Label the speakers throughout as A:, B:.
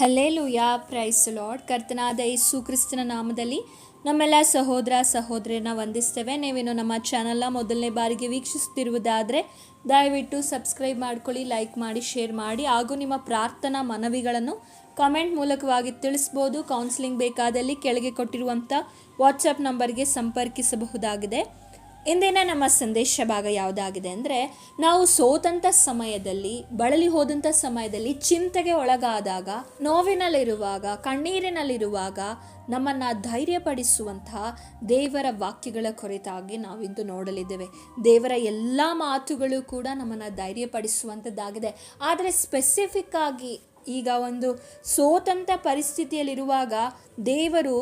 A: hallelujah price lord ಕರ್ತನಾದ ಯೇಸು ಕ್ರಿಸ್ತನ ನಾಮದಲ್ಲಿ ನಮ್ಮೆಲ್ಲ ಸಹೋದರ ಸಹೋದರಿನ ವಂದಿಸ್ತೇವೆ ನೀವೇನು ನಮ್ಮ ಚಾನಲ್ನ ಮೊದಲನೇ ಬಾರಿಗೆ ವೀಕ್ಷಿಸುತ್ತಿರುವುದಾದರೆ ದಯವಿಟ್ಟು ಸಬ್ಸ್ಕ್ರೈಬ್ ಮಾಡ್ಕೊಳ್ಳಿ ಲೈಕ್ ಮಾಡಿ ಶೇರ್ ಮಾಡಿ ಹಾಗೂ ನಿಮ್ಮ ಪ್ರಾರ್ಥನಾ ಮನವಿಗಳನ್ನು ಕಮೆಂಟ್ ಮೂಲಕವಾಗಿ ತಿಳಿಸ್ಬೋದು ಕೌನ್ಸಿಲಿಂಗ್ ಬೇಕಾದಲ್ಲಿ ಕೆಳಗೆ ಕೊಟ್ಟಿರುವಂಥ ವಾಟ್ಸಪ್ ನಂಬರ್ಗೆ ಸಂಪರ್ಕಿಸಬಹುದಾಗಿದೆ ಇಂದಿನ ನಮ್ಮ ಸಂದೇಶ ಭಾಗ ಯಾವುದಾಗಿದೆ ಅಂದರೆ ನಾವು ಸೋತಂಥ ಸಮಯದಲ್ಲಿ ಬಳಲಿ ಹೋದಂಥ ಸಮಯದಲ್ಲಿ ಚಿಂತೆಗೆ ಒಳಗಾದಾಗ ನೋವಿನಲ್ಲಿರುವಾಗ ಕಣ್ಣೀರಿನಲ್ಲಿರುವಾಗ ನಮ್ಮನ್ನು ಧೈರ್ಯಪಡಿಸುವಂತಹ ದೇವರ ವಾಕ್ಯಗಳ ಕುರಿತಾಗಿ ನಾವಿಂದು ನೋಡಲಿದ್ದೇವೆ ದೇವರ ಎಲ್ಲ ಮಾತುಗಳು ಕೂಡ ನಮ್ಮನ್ನು ಧೈರ್ಯಪಡಿಸುವಂಥದ್ದಾಗಿದೆ ಆದರೆ ಸ್ಪೆಸಿಫಿಕ್ ಆಗಿ ಈಗ ಒಂದು ಸೋತಂಥ ಪರಿಸ್ಥಿತಿಯಲ್ಲಿರುವಾಗ ದೇವರು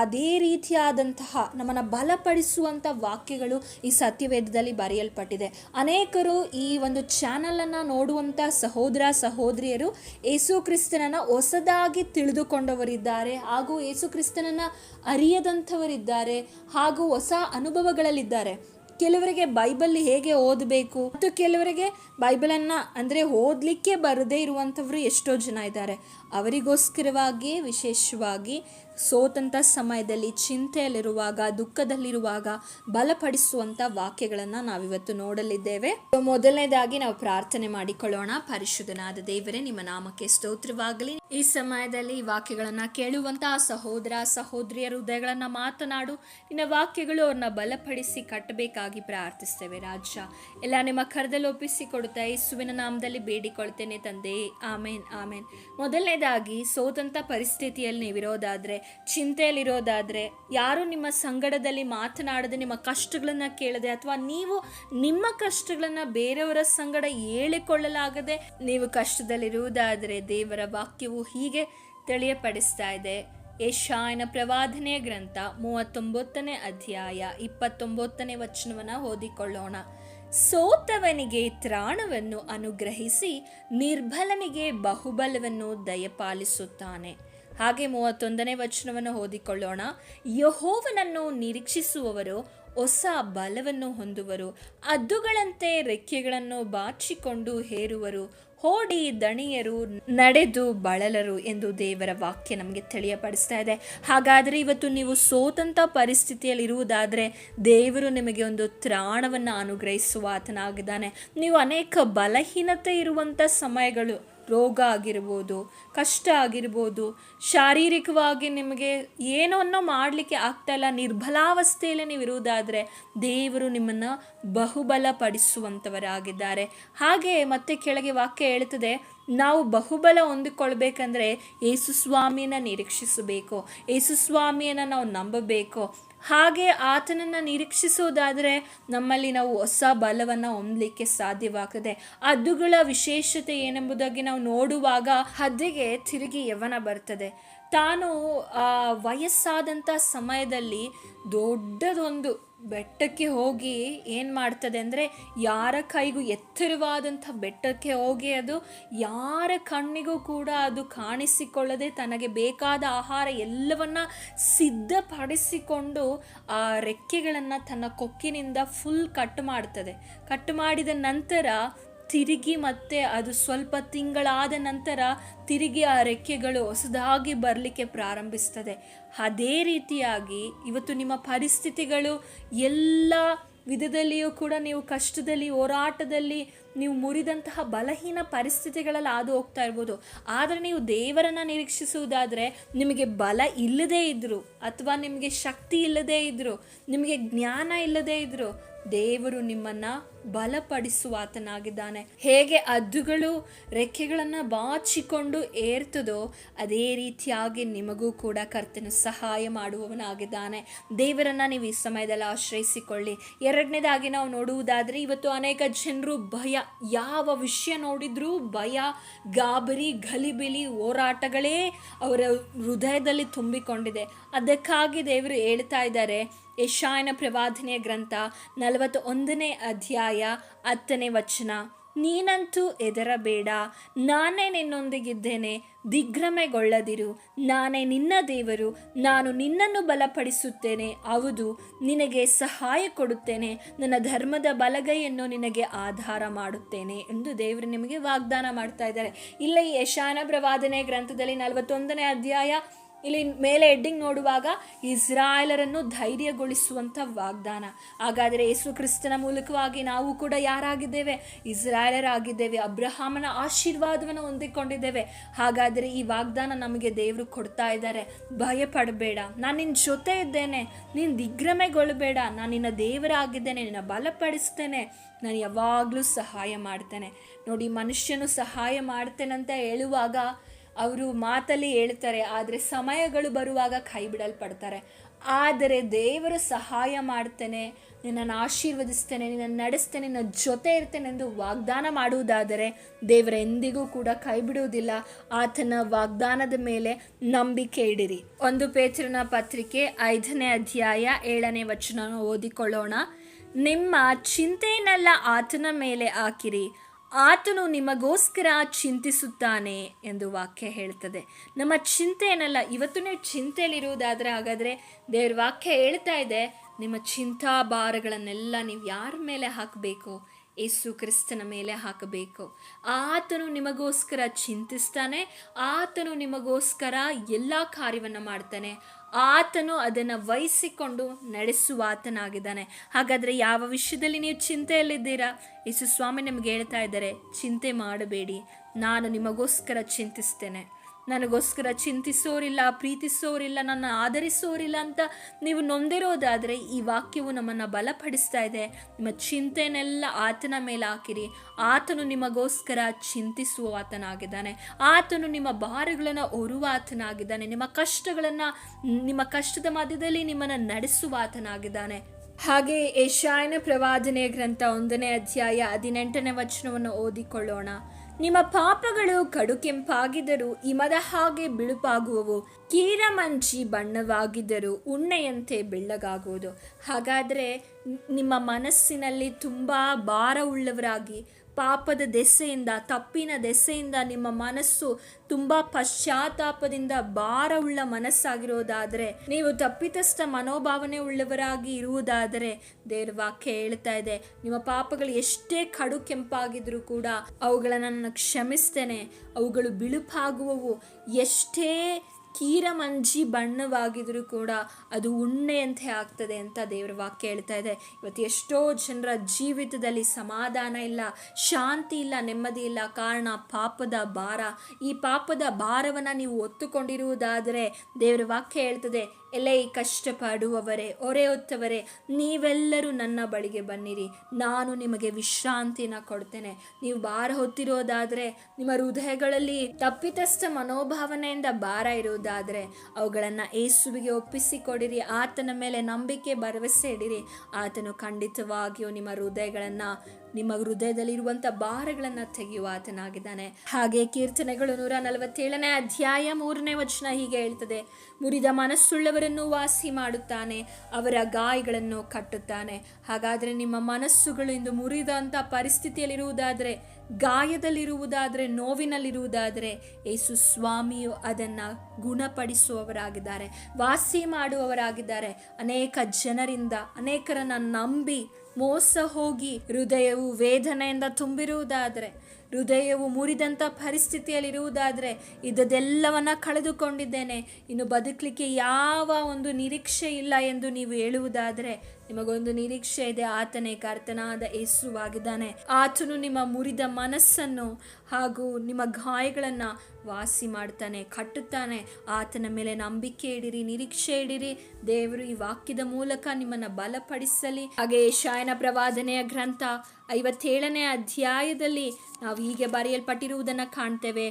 A: ಅದೇ ರೀತಿಯಾದಂತಹ ನಮ್ಮನ್ನು ಬಲಪಡಿಸುವಂಥ ವಾಕ್ಯಗಳು ಈ ಸತ್ಯವೇದದಲ್ಲಿ ಬರೆಯಲ್ಪಟ್ಟಿದೆ ಅನೇಕರು ಈ ಒಂದು ಚಾನಲನ್ನು ನೋಡುವಂಥ ಸಹೋದರ ಸಹೋದರಿಯರು ಯೇಸು ಕ್ರಿಸ್ತನನ್ನು ಹೊಸದಾಗಿ ತಿಳಿದುಕೊಂಡವರಿದ್ದಾರೆ ಹಾಗೂ ಯೇಸು ಕ್ರಿಸ್ತನನ್ನು ಅರಿಯದಂಥವರಿದ್ದಾರೆ ಹಾಗೂ ಹೊಸ ಅನುಭವಗಳಲ್ಲಿದ್ದಾರೆ ಕೆಲವರಿಗೆ ಬೈಬಲ್ ಹೇಗೆ ಓದಬೇಕು ಮತ್ತು ಕೆಲವರಿಗೆ ಬೈಬಲನ್ನು ಅಂದರೆ ಓದಲಿಕ್ಕೆ ಬರದೇ ಇರುವಂಥವರು ಎಷ್ಟೋ ಜನ ಇದ್ದಾರೆ ಅವರಿಗೋಸ್ಕರವಾಗಿ ವಿಶೇಷವಾಗಿ ಸೋತಂಥ ಸಮಯದಲ್ಲಿ ಚಿಂತೆಯಲ್ಲಿರುವಾಗ ದುಃಖದಲ್ಲಿರುವಾಗ ಬಲಪಡಿಸುವಂತ ವಾಕ್ಯಗಳನ್ನು ನಾವಿವತ್ತು ನೋಡಲಿದ್ದೇವೆ ಮೊದಲನೇದಾಗಿ ನಾವು ಪ್ರಾರ್ಥನೆ ಮಾಡಿಕೊಳ್ಳೋಣ ಪರಿಶುದ್ಧನಾದ ದೇವರೇ ನಿಮ್ಮ ನಾಮಕ್ಕೆ ಸ್ತೋತ್ರವಾಗಲಿ ಈ ಸಮಯದಲ್ಲಿ ಈ ವಾಕ್ಯಗಳನ್ನು ಕೇಳುವಂತಹ ಸಹೋದರ ಸಹೋದರಿಯರ ಹೃದಯಗಳನ್ನು ಮಾತನಾಡು ನಿನ್ನ ವಾಕ್ಯಗಳು ಅವ್ರನ್ನ ಬಲಪಡಿಸಿ ಕಟ್ಟಬೇಕಾಗಿ ಪ್ರಾರ್ಥಿಸ್ತೇವೆ ರಾಜ ಎಲ್ಲ ನಿಮ್ಮ ಕರದಲ್ಲಿ ಒಪ್ಪಿಸಿಕೊಡುತ್ತಾ ಯೇಸುವಿನ ನಾಮದಲ್ಲಿ ಬೇಡಿಕೊಳ್ತೇನೆ ತಂದೆ ಆಮೇನ್ ಆಮೇನ್ ಮೊದಲನೇದಾಗಿ ಸೋತಂಥ ಪರಿಸ್ಥಿತಿಯಲ್ಲಿ ನೀವಿರೋದಾದರೆ ಚಿಂತೆಯಲ್ಲಿರೋದಾದರೆ ಯಾರು ನಿಮ್ಮ ಸಂಗಡದಲ್ಲಿ ಮಾತನಾಡದೆ ನಿಮ್ಮ ಕಷ್ಟಗಳನ್ನು ಕೇಳದೆ ಅಥವಾ ನೀವು ನಿಮ್ಮ ಕಷ್ಟಗಳನ್ನು ಬೇರೆಯವರ ಸಂಗಡ ಹೇಳಿಕೊಳ್ಳಲಾಗದೆ ನೀವು ಕಷ್ಟದಲ್ಲಿರುವುದಾದರೆ ದೇವರ ವಾಕ್ಯವು ಹೀಗೆ ತಿಳಿಯಪಡಿಸ್ತಾ ಇದೆ ಏಷಾಯನ ಪ್ರವಾದನೆಯ ಗ್ರಂಥ ಮೂವತ್ತೊಂಬತ್ತನೇ ಅಧ್ಯಾಯ ಇಪ್ಪತ್ತೊಂಬತ್ತನೇ ವಚನವನ್ನು ಓದಿಕೊಳ್ಳೋಣ ಸೋತವನಿಗೆ ತ್ರಾಣವನ್ನು ಅನುಗ್ರಹಿಸಿ ನಿರ್ಬಲನಿಗೆ ಬಹುಬಲವನ್ನು ದಯಪಾಲಿಸುತ್ತಾನೆ ಹಾಗೆ ಮೂವತ್ತೊಂದನೇ ವಚನವನ್ನು ಓದಿಕೊಳ್ಳೋಣ ಯಹೋವನನ್ನು ನಿರೀಕ್ಷಿಸುವವರು ಹೊಸ ಬಲವನ್ನು ಹೊಂದುವರು ಅದ್ದುಗಳಂತೆ ರೆಕ್ಕೆಗಳನ್ನು ಬಾಚಿಕೊಂಡು ಹೇರುವರು ಓಡಿ ದಣಿಯರು ನಡೆದು ಬಳಲರು ಎಂದು ದೇವರ ವಾಕ್ಯ ನಮಗೆ ತಿಳಿಯಪಡಿಸ್ತಾ ಇದೆ ಹಾಗಾದರೆ ಇವತ್ತು ನೀವು ಸೋತಂಥ ಪರಿಸ್ಥಿತಿಯಲ್ಲಿ ಇರುವುದಾದರೆ ದೇವರು ನಿಮಗೆ ಒಂದು ತ್ರಾಣವನ್ನು ಅನುಗ್ರಹಿಸುವ ಆತನಾಗಿದ್ದಾನೆ ನೀವು ಅನೇಕ ಬಲಹೀನತೆ ಇರುವಂಥ ಸಮಯಗಳು ರೋಗ ಆಗಿರ್ಬೋದು ಕಷ್ಟ ಆಗಿರ್ಬೋದು ಶಾರೀರಿಕವಾಗಿ ನಿಮಗೆ ಏನನ್ನೋ ಮಾಡಲಿಕ್ಕೆ ಇಲ್ಲ ನಿರ್ಬಲಾವಸ್ಥೆಯಲ್ಲಿ ನೀವು ಇರುವುದಾದರೆ ದೇವರು ನಿಮ್ಮನ್ನು ಬಹುಬಲ ಪಡಿಸುವಂಥವರಾಗಿದ್ದಾರೆ ಹಾಗೆ ಮತ್ತೆ ಕೆಳಗೆ ವಾಕ್ಯ ಹೇಳ್ತದೆ ನಾವು ಬಹುಬಲ ಹೊಂದಿಕೊಳ್ಬೇಕಂದ್ರೆ ಯೇಸುಸ್ವಾಮಿಯನ್ನು ನಿರೀಕ್ಷಿಸಬೇಕು ಯೇಸುಸ್ವಾಮಿಯನ್ನು ನಾವು ನಂಬಬೇಕು ಹಾಗೆ ಆತನನ್ನ ನಿರೀಕ್ಷಿಸುವುದಾದ್ರೆ ನಮ್ಮಲ್ಲಿ ನಾವು ಹೊಸ ಬಲವನ್ನು ಹೊಂದಲಿಕ್ಕೆ ಸಾಧ್ಯವಾಗ್ತದೆ ಅದುಗಳ ವಿಶೇಷತೆ ಏನೆಂಬುದಾಗಿ ನಾವು ನೋಡುವಾಗ ಹದ್ದಿಗೆ ತಿರುಗಿ ಯವನ ಬರ್ತದೆ ತಾನು ವಯಸ್ಸಾದಂಥ ಸಮಯದಲ್ಲಿ ದೊಡ್ಡದೊಂದು ಬೆಟ್ಟಕ್ಕೆ ಹೋಗಿ ಏನು ಮಾಡ್ತದೆ ಅಂದರೆ ಯಾರ ಕೈಗೂ ಎತ್ತರವಾದಂಥ ಬೆಟ್ಟಕ್ಕೆ ಹೋಗಿ ಅದು ಯಾರ ಕಣ್ಣಿಗೂ ಕೂಡ ಅದು ಕಾಣಿಸಿಕೊಳ್ಳದೆ ತನಗೆ ಬೇಕಾದ ಆಹಾರ ಎಲ್ಲವನ್ನ ಸಿದ್ಧಪಡಿಸಿಕೊಂಡು ಆ ರೆಕ್ಕೆಗಳನ್ನು ತನ್ನ ಕೊಕ್ಕಿನಿಂದ ಫುಲ್ ಕಟ್ ಮಾಡ್ತದೆ ಕಟ್ ಮಾಡಿದ ನಂತರ ತಿರುಗಿ ಮತ್ತೆ ಅದು ಸ್ವಲ್ಪ ತಿಂಗಳಾದ ನಂತರ ತಿರುಗಿ ಆ ರೆಕ್ಕೆಗಳು ಹೊಸದಾಗಿ ಬರಲಿಕ್ಕೆ ಪ್ರಾರಂಭಿಸ್ತದೆ ಅದೇ ರೀತಿಯಾಗಿ ಇವತ್ತು ನಿಮ್ಮ ಪರಿಸ್ಥಿತಿಗಳು ಎಲ್ಲ ವಿಧದಲ್ಲಿಯೂ ಕೂಡ ನೀವು ಕಷ್ಟದಲ್ಲಿ ಹೋರಾಟದಲ್ಲಿ ನೀವು ಮುರಿದಂತಹ ಬಲಹೀನ ಪರಿಸ್ಥಿತಿಗಳಲ್ಲಿ ಹಾದು ಹೋಗ್ತಾ ಇರ್ಬೋದು ಆದರೆ ನೀವು ದೇವರನ್ನು ನಿರೀಕ್ಷಿಸುವುದಾದರೆ ನಿಮಗೆ ಬಲ ಇಲ್ಲದೇ ಇದ್ದರು ಅಥವಾ ನಿಮಗೆ ಶಕ್ತಿ ಇಲ್ಲದೇ ಇದ್ದರು ನಿಮಗೆ ಜ್ಞಾನ ಇಲ್ಲದೇ ಇದ್ದರು ದೇವರು ನಿಮ್ಮನ್ನು ಬಲಪಡಿಸುವಾತನಾಗಿದ್ದಾನೆ ಹೇಗೆ ಅದ್ದುಗಳು ರೆಕ್ಕೆಗಳನ್ನು ಬಾಚಿಕೊಂಡು ಏರ್ತದೋ ಅದೇ ರೀತಿಯಾಗಿ ನಿಮಗೂ ಕೂಡ ಕರ್ತನ ಸಹಾಯ ಮಾಡುವವನಾಗಿದ್ದಾನೆ ದೇವರನ್ನು ನೀವು ಈ ಸಮಯದಲ್ಲಿ ಆಶ್ರಯಿಸಿಕೊಳ್ಳಿ ಎರಡನೇದಾಗಿ ನಾವು ನೋಡುವುದಾದರೆ ಇವತ್ತು ಅನೇಕ ಜನರು ಭಯ ಯಾವ ವಿಷಯ ನೋಡಿದ್ರೂ ಭಯ ಗಾಬರಿ ಗಲಿಬಿಲಿ ಹೋರಾಟಗಳೇ ಅವರ ಹೃದಯದಲ್ಲಿ ತುಂಬಿಕೊಂಡಿದೆ ಅದಕ್ಕಾಗಿ ದೇವರು ಹೇಳ್ತಾ ಇದ್ದಾರೆ ಯಶಾಯನ ಪ್ರವಾದನೆಯ ಗ್ರಂಥ ನಲವತ್ತ ಒಂದನೇ ಅಧ್ಯಾಯ ಹತ್ತನೇ ವಚನ ನೀನಂತೂ ಎದರಬೇಡ ನಾನೇ ನಿನ್ನೊಂದಿಗಿದ್ದೇನೆ ದಿಗ್ರಮೆಗೊಳ್ಳದಿರು ನಾನೇ ನಿನ್ನ ದೇವರು ನಾನು ನಿನ್ನನ್ನು ಬಲಪಡಿಸುತ್ತೇನೆ ಹೌದು ನಿನಗೆ ಸಹಾಯ ಕೊಡುತ್ತೇನೆ ನನ್ನ ಧರ್ಮದ ಬಲಗೈಯನ್ನು ನಿನಗೆ ಆಧಾರ ಮಾಡುತ್ತೇನೆ ಎಂದು ದೇವರು ನಿಮಗೆ ವಾಗ್ದಾನ ಮಾಡ್ತಾ ಇದ್ದಾರೆ ಇಲ್ಲ ಈ ಯಶಾನ ಪ್ರವಾದನೆ ಗ್ರಂಥದಲ್ಲಿ ನಲವತ್ತೊಂದನೇ ಅಧ್ಯಾಯ ಇಲ್ಲಿ ಮೇಲೆ ಹೆಡ್ಡಿಂಗ್ ನೋಡುವಾಗ ಇಸ್ರಾಯೇಲರನ್ನು ಧೈರ್ಯಗೊಳಿಸುವಂಥ ವಾಗ್ದಾನ ಹಾಗಾದರೆ ಯೇಸು ಕ್ರಿಸ್ತನ ಮೂಲಕವಾಗಿ ನಾವು ಕೂಡ ಯಾರಾಗಿದ್ದೇವೆ ಇಸ್ರಾಯೇಲರಾಗಿದ್ದೇವೆ ಅಬ್ರಹಾಮನ ಆಶೀರ್ವಾದವನ್ನು ಹೊಂದಿಕೊಂಡಿದ್ದೇವೆ ಹಾಗಾದರೆ ಈ ವಾಗ್ದಾನ ನಮಗೆ ದೇವರು ಕೊಡ್ತಾ ಇದ್ದಾರೆ ಭಯಪಡಬೇಡ ನಾನು ನಿನ್ನ ಜೊತೆ ಇದ್ದೇನೆ ನೀನು ದಿಗ್ರಮೆಗೊಳ್ಳಬೇಡ ನಾನು ನಿನ್ನ ದೇವರಾಗಿದ್ದೇನೆ ನಿನ್ನ ಬಲಪಡಿಸ್ತೇನೆ ನಾನು ಯಾವಾಗಲೂ ಸಹಾಯ ಮಾಡ್ತೇನೆ ನೋಡಿ ಮನುಷ್ಯನು ಸಹಾಯ ಮಾಡ್ತೇನೆ ಅಂತ ಹೇಳುವಾಗ ಅವರು ಮಾತಲ್ಲಿ ಹೇಳ್ತಾರೆ ಆದರೆ ಸಮಯಗಳು ಬರುವಾಗ ಕೈ ಬಿಡಲ್ಪಡ್ತಾರೆ ಆದರೆ ದೇವರು ಸಹಾಯ ಮಾಡ್ತೇನೆ ನಿನ್ನನ್ನು ಆಶೀರ್ವದಿಸ್ತೇನೆ ನಿನ್ನನ್ನು ನಡೆಸ್ತೇನೆ ನನ್ನ ಜೊತೆ ಇರ್ತೇನೆ ಎಂದು ವಾಗ್ದಾನ ಮಾಡುವುದಾದರೆ ದೇವರ ಎಂದಿಗೂ ಕೂಡ ಕೈ ಬಿಡುವುದಿಲ್ಲ ಆತನ ವಾಗ್ದಾನದ ಮೇಲೆ ನಂಬಿಕೆ ಇಡಿರಿ ಒಂದು ಪೇತ್ರನ ಪತ್ರಿಕೆ ಐದನೇ ಅಧ್ಯಾಯ ಏಳನೇ ವಚನ ಓದಿಕೊಳ್ಳೋಣ ನಿಮ್ಮ ಚಿಂತೆಯನ್ನೆಲ್ಲ ಆತನ ಮೇಲೆ ಹಾಕಿರಿ ಆತನು ನಿಮಗೋಸ್ಕರ ಚಿಂತಿಸುತ್ತಾನೆ ಎಂದು ವಾಕ್ಯ ಹೇಳ್ತದೆ ನಮ್ಮ ಚಿಂತೆ ಏನಲ್ಲ ನೀವು ಚಿಂತೆಯಲ್ಲಿರುವುದಾದ್ರೆ ಹಾಗಾದರೆ ದೇವ್ರ ವಾಕ್ಯ ಹೇಳ್ತಾ ಇದೆ ನಿಮ್ಮ ಚಿಂತಾಭಾರಗಳನ್ನೆಲ್ಲ ನೀವು ಯಾರ ಮೇಲೆ ಹಾಕಬೇಕು ಏಸು ಕ್ರಿಸ್ತನ ಮೇಲೆ ಹಾಕಬೇಕು ಆತನು ನಿಮಗೋಸ್ಕರ ಚಿಂತಿಸ್ತಾನೆ ಆತನು ನಿಮಗೋಸ್ಕರ ಎಲ್ಲ ಕಾರ್ಯವನ್ನು ಮಾಡ್ತಾನೆ ಆತನು ಅದನ್ನು ವಹಿಸಿಕೊಂಡು ನಡೆಸುವ ಆತನಾಗಿದ್ದಾನೆ ಹಾಗಾದರೆ ಯಾವ ವಿಷಯದಲ್ಲಿ ನೀವು ಚಿಂತೆಯಲ್ಲಿದ್ದೀರಾ ಯೇಸು ಸ್ವಾಮಿ ನಿಮ್ಗೆ ಹೇಳ್ತಾ ಇದ್ದಾರೆ ಚಿಂತೆ ಮಾಡಬೇಡಿ ನಾನು ನಿಮಗೋಸ್ಕರ ಚಿಂತಿಸ್ತೇನೆ ನನಗೋಸ್ಕರ ಚಿಂತಿಸೋರಿಲ್ಲ ಪ್ರೀತಿಸೋರಿಲ್ಲ ನನ್ನ ಆಧರಿಸೋರಿಲ್ಲ ಅಂತ ನೀವು ನೊಂದಿರೋದಾದರೆ ಈ ವಾಕ್ಯವು ನಮ್ಮನ್ನು ಬಲಪಡಿಸ್ತಾ ಇದೆ ನಿಮ್ಮ ಚಿಂತೆನೆಲ್ಲ ಆತನ ಮೇಲೆ ಹಾಕಿರಿ ಆತನು ನಿಮಗೋಸ್ಕರ ಚಿಂತಿಸುವ ಆತನಾಗಿದ್ದಾನೆ ಆತನು ನಿಮ್ಮ ಭಾರಗಳನ್ನು ಹೊರುವ ಆತನಾಗಿದ್ದಾನೆ ನಿಮ್ಮ ಕಷ್ಟಗಳನ್ನು ನಿಮ್ಮ ಕಷ್ಟದ ಮಧ್ಯದಲ್ಲಿ ನಿಮ್ಮನ್ನು ನಡೆಸುವ ಆತನಾಗಿದ್ದಾನೆ ಹಾಗೆ ಏಷಾಯನ ಪ್ರವಾದನೆ ಗ್ರಂಥ ಒಂದನೇ ಅಧ್ಯಾಯ ಹದಿನೆಂಟನೇ ವಚನವನ್ನು ಓದಿಕೊಳ್ಳೋಣ ನಿಮ್ಮ ಪಾಪಗಳು ಕಡುಕೆಂಪಾಗಿದ್ದರೂ ಇಮದ ಹಾಗೆ ಬಿಳುಪಾಗುವವು ಕೀರಮಂಚಿ ಬಣ್ಣವಾಗಿದ್ದರೂ ಉಣ್ಣೆಯಂತೆ ಬೆಳ್ಳಗಾಗುವುದು ಹಾಗಾದರೆ ನಿಮ್ಮ ಮನಸ್ಸಿನಲ್ಲಿ ತುಂಬ ಉಳ್ಳವರಾಗಿ ಪಾಪದ ದೆಸೆಯಿಂದ ತಪ್ಪಿನ ದೆಸೆಯಿಂದ ನಿಮ್ಮ ಮನಸ್ಸು ತುಂಬ ಪಶ್ಚಾತ್ತಾಪದಿಂದ ಭಾರವುಳ್ಳ ಮನಸ್ಸಾಗಿರೋದಾದರೆ ನೀವು ತಪ್ಪಿತಸ್ಥ ಮನೋಭಾವನೆ ಉಳ್ಳವರಾಗಿ ಇರುವುದಾದರೆ ದೇವ್ರ ವಾಕ್ಯ ಹೇಳ್ತಾ ಇದೆ ನಿಮ್ಮ ಪಾಪಗಳು ಎಷ್ಟೇ ಕಡು ಕೆಂಪಾಗಿದ್ರೂ ಕೂಡ ಅವುಗಳನ್ನು ನನ್ನ ಕ್ಷಮಿಸ್ತೇನೆ ಅವುಗಳು ಬಿಳುಪಾಗುವವು ಎಷ್ಟೇ ಕೀರಮಂಜಿ ಬಣ್ಣವಾಗಿದ್ದರೂ ಕೂಡ ಅದು ಉಣ್ಣೆಯಂತೆ ಆಗ್ತದೆ ಅಂತ ದೇವರ ವಾಕ್ಯ ಹೇಳ್ತಾ ಇದೆ ಇವತ್ತು ಎಷ್ಟೋ ಜನರ ಜೀವಿತದಲ್ಲಿ ಸಮಾಧಾನ ಇಲ್ಲ ಶಾಂತಿ ಇಲ್ಲ ನೆಮ್ಮದಿ ಇಲ್ಲ ಕಾರಣ ಪಾಪದ ಭಾರ ಈ ಪಾಪದ ಭಾರವನ್ನು ನೀವು ಹೊತ್ತುಕೊಂಡಿರುವುದಾದರೆ ದೇವರ ವಾಕ್ಯ ಹೇಳ್ತದೆ ಎಲೆ ಕಷ್ಟಪಡುವವರೇ ಒರೆ ಹೊತ್ತವರೇ ನೀವೆಲ್ಲರೂ ನನ್ನ ಬಳಿಗೆ ಬನ್ನಿರಿ ನಾನು ನಿಮಗೆ ವಿಶ್ರಾಂತಿನ ಕೊಡ್ತೇನೆ ನೀವು ಭಾರ ಹೊತ್ತಿರೋದಾದರೆ ನಿಮ್ಮ ಹೃದಯಗಳಲ್ಲಿ ತಪ್ಪಿತಸ್ಥ ಮನೋಭಾವನೆಯಿಂದ ಭಾರ ಇರುವುದಾದರೆ ಅವುಗಳನ್ನು ಏಸುವಿಗೆ ಒಪ್ಪಿಸಿಕೊಡಿರಿ ಆತನ ಮೇಲೆ ನಂಬಿಕೆ ಭರವಸೆ ಇಡಿರಿ ಆತನು ಖಂಡಿತವಾಗಿಯೂ ನಿಮ್ಮ ಹೃದಯಗಳನ್ನು ನಿಮ್ಮ ಹೃದಯದಲ್ಲಿರುವಂಥ ಭಾರಗಳನ್ನು ತೆಗೆಯುವ ಆತನಾಗಿದ್ದಾನೆ ಹಾಗೆ ಕೀರ್ತನೆಗಳು ನೂರ ನಲವತ್ತೇಳನೇ ಅಧ್ಯಾಯ ಮೂರನೇ ವಚನ ಹೀಗೆ ಹೇಳ್ತದೆ ಮುರಿದ ಮನಸ್ಸುಳ್ಳವ ಅವರನ್ನು ವಾಸಿ ಮಾಡುತ್ತಾನೆ ಅವರ ಗಾಯಗಳನ್ನು ಕಟ್ಟುತ್ತಾನೆ ಹಾಗಾದರೆ ನಿಮ್ಮ ಮನಸ್ಸುಗಳು ಇಂದು ಮುರಿದಂಥ ಪರಿಸ್ಥಿತಿಯಲ್ಲಿರುವುದಾದರೆ ಗಾಯದಲ್ಲಿರುವುದಾದರೆ ನೋವಿನಲ್ಲಿರುವುದಾದರೆ ಯೇಸು ಸ್ವಾಮಿಯು ಅದನ್ನು ಗುಣಪಡಿಸುವವರಾಗಿದ್ದಾರೆ ವಾಸಿ ಮಾಡುವವರಾಗಿದ್ದಾರೆ ಅನೇಕ ಜನರಿಂದ ಅನೇಕರನ್ನು ನಂಬಿ ಮೋಸ ಹೋಗಿ ಹೃದಯವು ವೇದನೆಯಿಂದ ತುಂಬಿರುವುದಾದರೆ ಹೃದಯವು ಮುರಿದಂಥ ಪರಿಸ್ಥಿತಿಯಲ್ಲಿರುವುದಾದರೆ ಇದದೆಲ್ಲವನ್ನ ಕಳೆದುಕೊಂಡಿದ್ದೇನೆ ಇನ್ನು ಬದುಕಲಿಕ್ಕೆ ಯಾವ ಒಂದು ನಿರೀಕ್ಷೆ ಇಲ್ಲ ಎಂದು ನೀವು ಹೇಳುವುದಾದರೆ ನಿಮಗೊಂದು ನಿರೀಕ್ಷೆ ಇದೆ ಆತನೇ ಕರ್ತನಾದ ಯೇಸುವಾಗಿದ್ದಾನೆ ಆತನು ನಿಮ್ಮ ಮುರಿದ ಮನಸ್ಸನ್ನು ಹಾಗೂ ನಿಮ್ಮ ಗಾಯಗಳನ್ನು ವಾಸಿ ಮಾಡ್ತಾನೆ ಕಟ್ಟುತ್ತಾನೆ ಆತನ ಮೇಲೆ ನಂಬಿಕೆ ಇಡಿರಿ ನಿರೀಕ್ಷೆ ಇಡಿರಿ ದೇವರು ಈ ವಾಕ್ಯದ ಮೂಲಕ ನಿಮ್ಮನ್ನು ಬಲಪಡಿಸಲಿ ಹಾಗೆ ಶಾಯನ ಪ್ರವಾದನೆಯ ಗ್ರಂಥ ಐವತ್ತೇಳನೇ ಅಧ್ಯಾಯದಲ್ಲಿ ನಾವು ಹೀಗೆ ಬರೆಯಲ್ಪಟ್ಟಿರುವುದನ್ನು ಕಾಣ್ತೇವೆ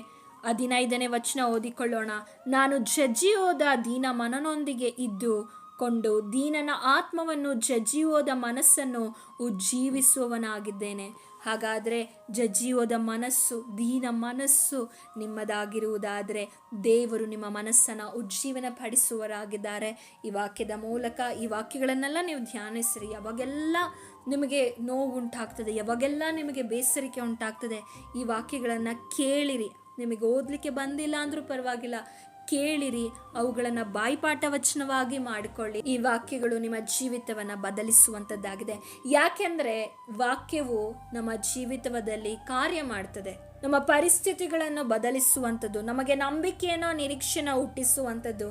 A: ಹದಿನೈದನೇ ವಚನ ಓದಿಕೊಳ್ಳೋಣ ನಾನು ಜಜ್ಜಿ ಹೋದ ದೀನ ಮನನೊಂದಿಗೆ ಇದ್ದು ಕೊಂಡು ದೀನನ ಆತ್ಮವನ್ನು ಜಜ್ಜಿಯೋದ ಮನಸ್ಸನ್ನು ಉಜ್ಜೀವಿಸುವವನಾಗಿದ್ದೇನೆ ಹಾಗಾದರೆ ಜಜ್ಜಿಯೋದ ಮನಸ್ಸು ದೀನ ಮನಸ್ಸು ನಿಮ್ಮದಾಗಿರುವುದಾದರೆ ದೇವರು ನಿಮ್ಮ ಮನಸ್ಸನ್ನು ಉಜ್ಜೀವನ ಪಡಿಸುವರಾಗಿದ್ದಾರೆ ಈ ವಾಕ್ಯದ ಮೂಲಕ ಈ ವಾಕ್ಯಗಳನ್ನೆಲ್ಲ ನೀವು ಧ್ಯಾನಿಸಿರಿ ಯಾವಾಗೆಲ್ಲ ನಿಮಗೆ ನೋವು ಉಂಟಾಗ್ತದೆ ಯಾವಾಗೆಲ್ಲ ನಿಮಗೆ ಬೇಸರಿಕೆ ಉಂಟಾಗ್ತದೆ ಈ ವಾಕ್ಯಗಳನ್ನು ಕೇಳಿರಿ ನಿಮಗೆ ಓದಲಿಕ್ಕೆ ಬಂದಿಲ್ಲ ಅಂದರೂ ಪರವಾಗಿಲ್ಲ ಕೇಳಿರಿ ಅವುಗಳನ್ನು ಬಾಯಿಪಾಠ ವಚನವಾಗಿ ಮಾಡಿಕೊಳ್ಳಿ ಈ ವಾಕ್ಯಗಳು ನಿಮ್ಮ ಜೀವಿತವನ್ನು ಬದಲಿಸುವಂಥದ್ದಾಗಿದೆ ಯಾಕೆಂದರೆ ವಾಕ್ಯವು ನಮ್ಮ ಜೀವಿತದಲ್ಲಿ ಕಾರ್ಯ ಮಾಡ್ತದೆ ನಮ್ಮ ಪರಿಸ್ಥಿತಿಗಳನ್ನು ಬದಲಿಸುವಂಥದ್ದು ನಮಗೆ ನಂಬಿಕೆಯನ್ನು ನಿರೀಕ್ಷೆನ ಹುಟ್ಟಿಸುವಂಥದ್ದು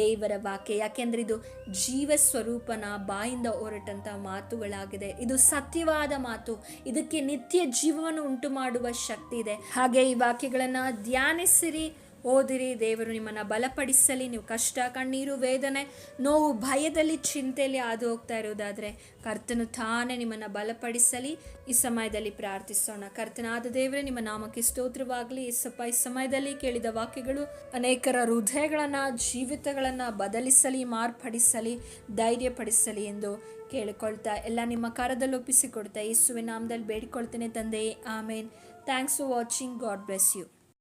A: ದೇವರ ವಾಕ್ಯ ಯಾಕೆಂದರೆ ಇದು ಜೀವ ಸ್ವರೂಪನ ಬಾಯಿಂದ ಹೊರಟಂಥ ಮಾತುಗಳಾಗಿದೆ ಇದು ಸತ್ಯವಾದ ಮಾತು ಇದಕ್ಕೆ ನಿತ್ಯ ಜೀವವನ್ನು ಉಂಟು ಮಾಡುವ ಶಕ್ತಿ ಇದೆ ಹಾಗೆ ಈ ವಾಕ್ಯಗಳನ್ನು ಧ್ಯಾನಿಸಿರಿ ಓದಿರಿ ದೇವರು ನಿಮ್ಮನ್ನು ಬಲಪಡಿಸಲಿ ನೀವು ಕಷ್ಟ ಕಣ್ಣೀರು ವೇದನೆ ನೋವು ಭಯದಲ್ಲಿ ಚಿಂತೆಯಲ್ಲಿ ಹಾದು ಹೋಗ್ತಾ ಇರೋದಾದರೆ ಕರ್ತನು ತಾನೇ ನಿಮ್ಮನ್ನು ಬಲಪಡಿಸಲಿ ಈ ಸಮಯದಲ್ಲಿ ಪ್ರಾರ್ಥಿಸೋಣ ಕರ್ತನಾದ ದೇವರೇ ನಿಮ್ಮ ನಾಮಕ್ಕೆ ಸ್ತೋತ್ರವಾಗಲಿ ಸಪ್ಪ ಈ ಸಮಯದಲ್ಲಿ ಕೇಳಿದ ವಾಕ್ಯಗಳು ಅನೇಕರ ಹೃದಯಗಳನ್ನು ಜೀವಿತಗಳನ್ನು ಬದಲಿಸಲಿ ಮಾರ್ಪಡಿಸಲಿ ಧೈರ್ಯಪಡಿಸಲಿ ಎಂದು ಕೇಳಿಕೊಳ್ತಾ ಎಲ್ಲ ನಿಮ್ಮ ಕರದಲ್ಲಿ ಒಪ್ಪಿಸಿಕೊಡ್ತಾ ಈ ನಾಮದಲ್ಲಿ ಬೇಡಿಕೊಳ್ತೇನೆ ತಂದೆ amen thanks for watching God bless you